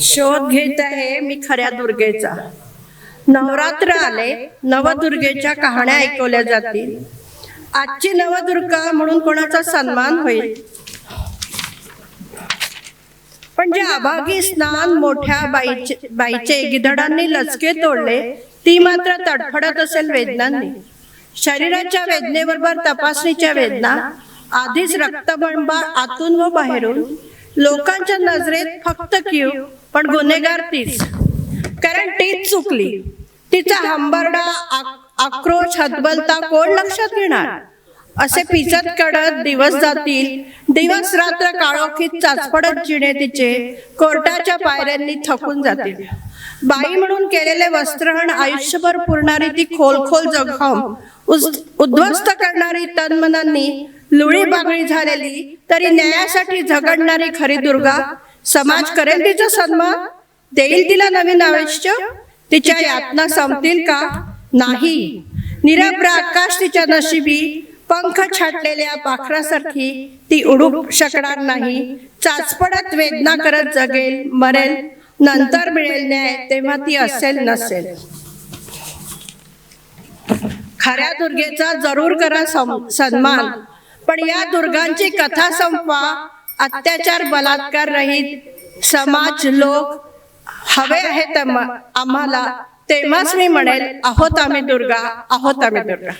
शोध घेत आहे मी खऱ्या दुर्गेचा. नवरात्र आले नवदुर्गेच्या कहाण्या ऐकवल्या जातील. आजची नवदुर्गा म्हणून कोणाचा सन्मान होईल? पण जे अभागी स्नान मोठ्या बाईचे बाईचे गिधडांनी लचके तोडले ती मात्र तडफडत असेल वेदनांनी. शरीराच्या वेदनेबरोबर तपासणीच्या वेदना आधीच रक्तबंबा आतून व बाहेरून लोकांच्या नजरेत फक्त क्यू पण गुन्हेगार तीच. कारण तीच चुकली. तिचा हंबरडा आक- आक्रोश हतबलता कोण लक्षात घेणार? असे पिचत कडत दिवस जातील. दिवस रात्र काळोखीत चाचपडत जिणे तिचे कोर्टाच्या पायऱ्यांनी थकून जातील. बाई म्हणून केलेले वस्त्रहण आयुष्यभर पुरणारी ती खोल खोल जखम. उद्ध्वस्त करणारी तन्मनांनी लुळी बागळी झालेली तरी न्यायासाठी झगडणारी खरी दुर्गा समाज करेल तिचा सन्मान देईल तिला नवीन आयुष्य? तिच्या यातना संपतील का? नाही. निरभ्र आकाश तिच्या नशिबी पंख छाटलेल्या पाखरासारखी ती उडू शकणार नाही. चाचपडत वेदना करत जगेल मरेल नंतर मिळेल न्याय तेव्हा ती असेल नसेल. खऱ्या दुर्गेचा जरूर करा सन्मान. पण या दुर्गांची कथा संपवा. अत्याचार बलात्कार रहित समाज लोक हवे आहेत आम्हाला. तेव्हाच मी म्हणेल आहोत आम्ही दुर्गा आहोत आम्ही दुर्गा.